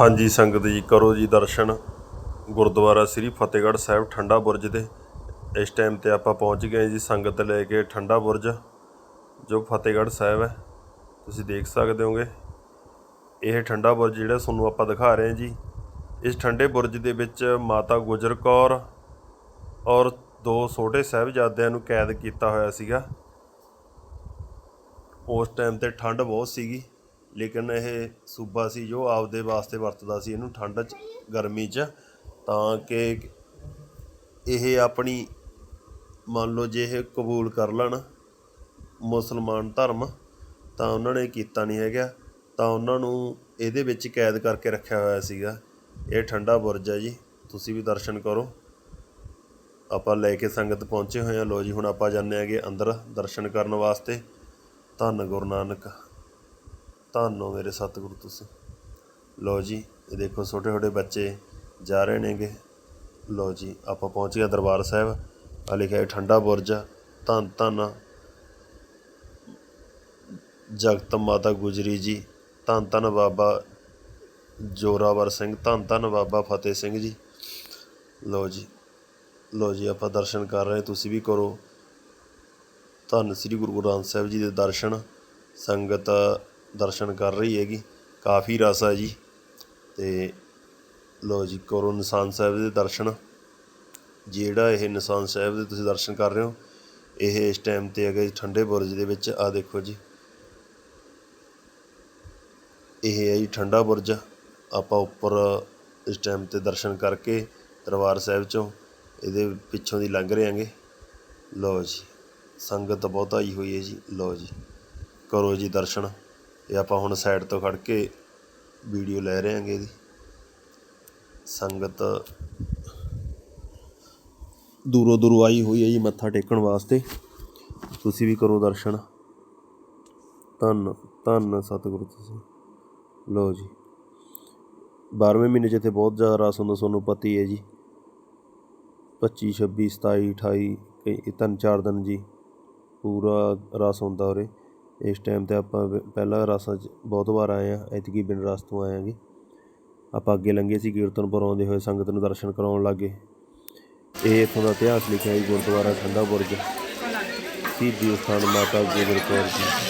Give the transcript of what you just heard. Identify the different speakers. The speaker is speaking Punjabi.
Speaker 1: ਹਾਂਜੀ, ਸੰਗਤ ਜੀ, ਕਰੋ ਜੀ ਦਰਸ਼ਨ। ਗੁਰਦੁਆਰਾ ਸ੍ਰੀ ਫਤਿਹਗੜ੍ਹ ਸਾਹਿਬ, ਠੰਡਾ ਬੁਰਜ ਦੇ। ਇਸ ਟਾਈਮ ਤੇ ਆਪਾਂ ਪਹੁੰਚ ਗਏ ਜੀ, ਸੰਗਤ ਲੈ ਕੇ ਠੰਡਾ ਬੁਰਜ, ਜੋ ਫਤਿਹਗੜ੍ਹ ਸਾਹਿਬ ਹੈ। ਤੁਸੀਂ ਦੇਖ ਸਕਦੇ ਹੋਗੇ, ਇਹ ਠੰਡਾ ਬੁਰਜ ਜਿਹੜਾ ਤੁਹਾਨੂੰ ਆਪਾਂ ਦਿਖਾ ਰਹੇ ਹਾਂ ਜੀ, ਇਸ ਠੰਡੇ ਬੁਰਜ ਦੇ ਵਿੱਚ ਮਾਤਾ ਗੁਜਰ ਕੌਰ ਔਰ ਦੋ ਛੋਟੇ ਸਾਹਿਬਜ਼ਾਦਿਆਂ ਨੂੰ ਕੈਦ ਕੀਤਾ ਹੋਇਆ ਸੀਗਾ। ਉਸ ਟਾਈਮ ਤੇ ਠੰਡ ਬਹੁਤ ਸੀਗੀ। ਲੇਕਿਨ ਇਹ ਸੂਬਾ ਸੀ ਜੋ ਆਪਦੇ ਵਾਸਤੇ ਵਰਤਦਾ ਸੀ ਇਹਨੂੰ ਠੰਡ 'ਚ, ਗਰਮੀ 'ਚ, ਤਾਂ ਕਿ ਇਹ ਆਪਣੀ ਮੰਨ ਲਓ ਜੇ ਇਹ ਕਬੂਲ ਕਰ ਲੈਣ ਮੁਸਲਮਾਨ ਧਰਮ, ਤਾਂ ਉਹਨਾਂ ਨੇ ਕੀਤਾ ਨਹੀਂ ਹੈਗਾ। ਤਾਂ ਉਹਨਾਂ ਨੂੰ ਇਹਦੇ ਵਿੱਚ ਕੈਦ ਕਰਕੇ ਰੱਖਿਆ ਹੋਇਆ ਸੀਗਾ। ਇਹ ਠੰਡਾ ਬੁਰਜ ਹੈ ਜੀ, ਤੁਸੀਂ ਵੀ ਦਰਸ਼ਨ ਕਰੋ। ਆਪਾਂ ਲੈ ਕੇ ਸੰਗਤ ਪਹੁੰਚੇ ਹੋਏ ਹਾਂ। ਲੋ ਜੀ, ਹੁਣ ਆਪਾਂ ਜਾਂਦੇ ਹੈਗੇ ਅੰਦਰ ਦਰਸ਼ਨ ਕਰਨ ਵਾਸਤੇ। ਧੰਨ ਗੁਰੂ ਨਾਨਕ। ਧੰਨੋ ਮੇਰੇ ਸਤਿਗੁਰੂ ਤੁਸੀਂ। ਲੋ ਜੀ, ਇਹ ਦੇਖੋ ਛੋਟੇ ਛੋਟੇ ਬੱਚੇ ਜਾ ਰਹੇ ਨੇਗੇ। ਲੋ ਜੀ, ਆਪਾਂ ਪਹੁੰਚ ਗਏ ਦਰਬਾਰ ਸਾਹਿਬ। ਆ ਲਿਖਿਆ ਠੰਡਾ ਬੁਰਜ, ਧੰਨ ਧੰਨ ਜਗਤ ਮਾਤਾ ਗੁਜਰੀ ਜੀ, ਧੰਨ ਧੰਨ ਬਾਬਾ ਜੋਰਾਵਰ ਸਿੰਘ, ਧੰਨ ਧੰਨ ਬਾਬਾ ਫਤਿਹ ਸਿੰਘ ਜੀ। ਲੋ ਜੀ ਲੋ ਜੀ, ਆਪਾਂ ਦਰਸ਼ਨ ਕਰ ਰਹੇ, ਤੁਸੀਂ ਵੀ ਕਰੋ। ਧੰਨ ਸ੍ਰੀ ਗੁਰੂ ਗ੍ਰੰਥ ਸਾਹਿਬ ਜੀ ਦੇ ਦਰਸ਼ਨ। ਸੰਗਤ ਦਰਸ਼ਨ ਕਰ ਰਹੀ ਹੈਗੀ, ਕਾਫੀ ਰਸ ਹੈ ਜੀ। ਤੇ ਲੋ ਜੀ, ਕਰੋ ਨਿਸ਼ਾਨ ਸਾਹਿਬ ਦੇ ਦਰਸ਼ਨ। ਜਿਹੜਾ ਇਹ ਨਿਸ਼ਾਨ ਸਾਹਿਬ ਦੇ ਤੁਸੀਂ ਦਰਸ਼ਨ ਕਰ ਰਹੇ ਹੋ, ਇਹ ਇਸ ਟਾਈਮ ਤੇ ਹੈਗਾ ਜੀ ਠੰਡੇ ਬੁਰਜ ਦੇ ਵਿੱਚ। ਆ ਦੇਖੋ ਜੀ। ਇਹ ਹੈ ਜੀ ਠੰਡਾ ਬੁਰਜ। ਆਪਾਂ ਉੱਪਰ ਇਸ ਟਾਈਮ ਤੇ ਦਰਸ਼ਨ ਕਰਕੇ ਦਰਬਾਰ ਸਾਹਿਬ ਚੋਂ ਇਹਦੇ ਪਿੱਛੋਂ ਦੀ ਲੰਘ ਰਹੇ ਆਂਗੇ ਲਓ ਜੀ, ਸੰਗਤ ਬਹੁਤ ਆਈ ਹੋਈ ਹੈ ਜੀ। ਲਓ ਜੀ, ਕਰੋ ਜੀ ਦਰਸ਼ਨ। ਇਹ ਆਪਾਂ ਹੁਣ ਸਾਈਡ ਤੋਂ ਖੜ ਕੇ ਵੀਡੀਓ ਲੈ ਰਹੇ ਹਾਂਗੇ ਇਹਦੀ। ਸੰਗਤ ਦੂਰੋਂ ਦੂਰੋਂ ਆਈ ਹੋਈ ਹੈ ਜੀ ਮੱਥਾ ਟੇਕਣ ਵਾਸਤੇ। ਤੁਸੀਂ ਵੀ ਕਰੋ ਦਰਸ਼ਨ। ਧੰਨ ਧੰਨ ਸਤਿਗੁਰੂ ਤੁਸੀਂ। ਲਓ ਜੀ। 12ਵੇਂ ਮਹੀਨੇ 'ਚ ਇੱਥੇ ਬਹੁਤ ਜ਼ਿਆਦਾ ਰਸ ਹੁੰਦਾ, ਤੁਹਾਨੂੰ ਪਤੀ ਹੈ ਜੀ। 25 26 27 28 ਕਈ, ਤਿੰਨ, ਚਾਰ ਦਿਨ ਜੀ ਪੂਰਾ ਰਸ ਹੁੰਦਾ ਉਰੇ। ਇਸ ਟਾਈਮ ਤੇ ਆਪਾਂ ਵ- ਪਹਿਲਾਂ ਰਾਸਾਂ 'ਚ ਬਹੁਤ ਵਾਰ ਆਏ ਹਾਂ ਐਤਕੀ ਬਿਨ ਰਸ ਤੋਂ ਆਏ ਆਂਗੇ। ਆਪਾਂ ਅੱਗੇ ਲੰਘੇ ਸੀ ਕੀਰਤਨਪੁਰ, ਆਉਂਦੇ ਹੋਏ ਸੰਗਤ ਨੂੰ ਦਰਸ਼ਨ ਕਰਾਉਣ ਲੱਗੇ। ਇਹ ਇੱਥੋਂ ਦਾ ਇਤਿਹਾਸ ਲਿਖਿਆ ਹੈ ਗੁਰਦੁਆਰਾ ਠੰਡਾ ਬੁਰਜ। ਸ਼ਹੀਦੀ ਸਥਾਨ ਮਾਤਾ ਗੁਜਰ ਕੌਰ ਜੀ।